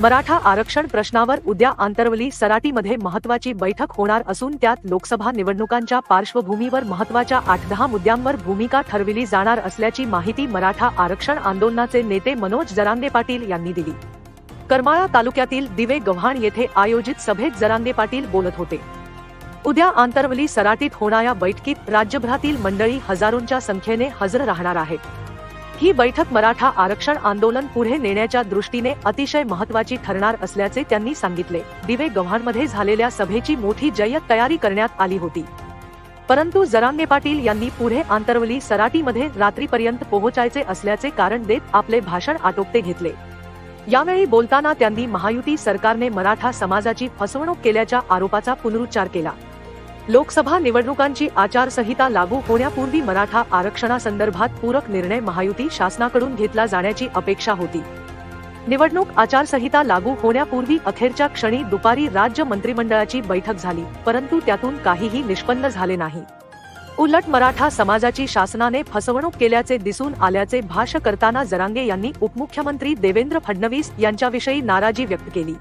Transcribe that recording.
मराठा आरक्षण प्रश्नावर उद्या आंतरवली सराटीमध्ये महत्वाची बैठक होणार असून त्यात लोकसभा निवडणुकांच्या पार्श्वभूमीवर महत्त्वाच्या आठ दहा मुद्द्यांवर भूमिका ठरविली जाणार असल्याची माहिती मराठा आरक्षण आंदोलनाचे नेते मनोज जरांगे पाटील यांनी दिली. करमाळा तालुक्यातील दिवे गव्हाण येथे आयोजित सभेत जरांगे पाटील बोलत होते. उद्या आंतरवली सराटीत होणाऱ्या बैठकीत राज्यभरातील मंडळी हजारोंच्या संख्येने हजर राहणार आहेत. ही बैठक मराठा आरक्षण आंदोलन पुढे नेण्याच्या दृष्टीने अतिशय महत्वाची ठरणार असल्याचे त्यांनी सांगितले. दिवे गव्हाणमध्ये झालेल्या सभेची मोठी जय्यत तयारी करण्यात आली होती. परंतु जरांगे पाटील यांनी पुढे आंतरवली सराटीमध्ये रात्रीपर्यंत पोहोचायचे असल्याचे कारण देत आपले भाषण आटोपते घेतले. यावेळी बोलताना त्यांनी महायुती सरकारने मराठा समाजाची फसवणूक केल्याच्या आरोपाचा पुनरुच्चार केला. लोकसभा निवडणुकांची आचारसंहिता लागू होण्यापूर्वी मराठा आरक्षणासंदर्भात पूरक निर्णय महायुती शासनाकडून घेतला जाण्याची अपेक्षा होती. निवडणूक आचारसंहिता लागू होण्यापूर्वी अखेरच्या क्षणी दुपारी राज्य मंत्रिमंडळाची बैठक झाली परंतु त्यातून काहीही निष्पन्न झाले नाही. उलट मराठा समाजाची शासनाने फसवणूक केल्याचे दिसून आल्याचे भाष्य करताना जरांगे यांनी उपमुख्यमंत्री देवेंद्र फडणवीस यांच्याविषयी नाराजी व्यक्त केली.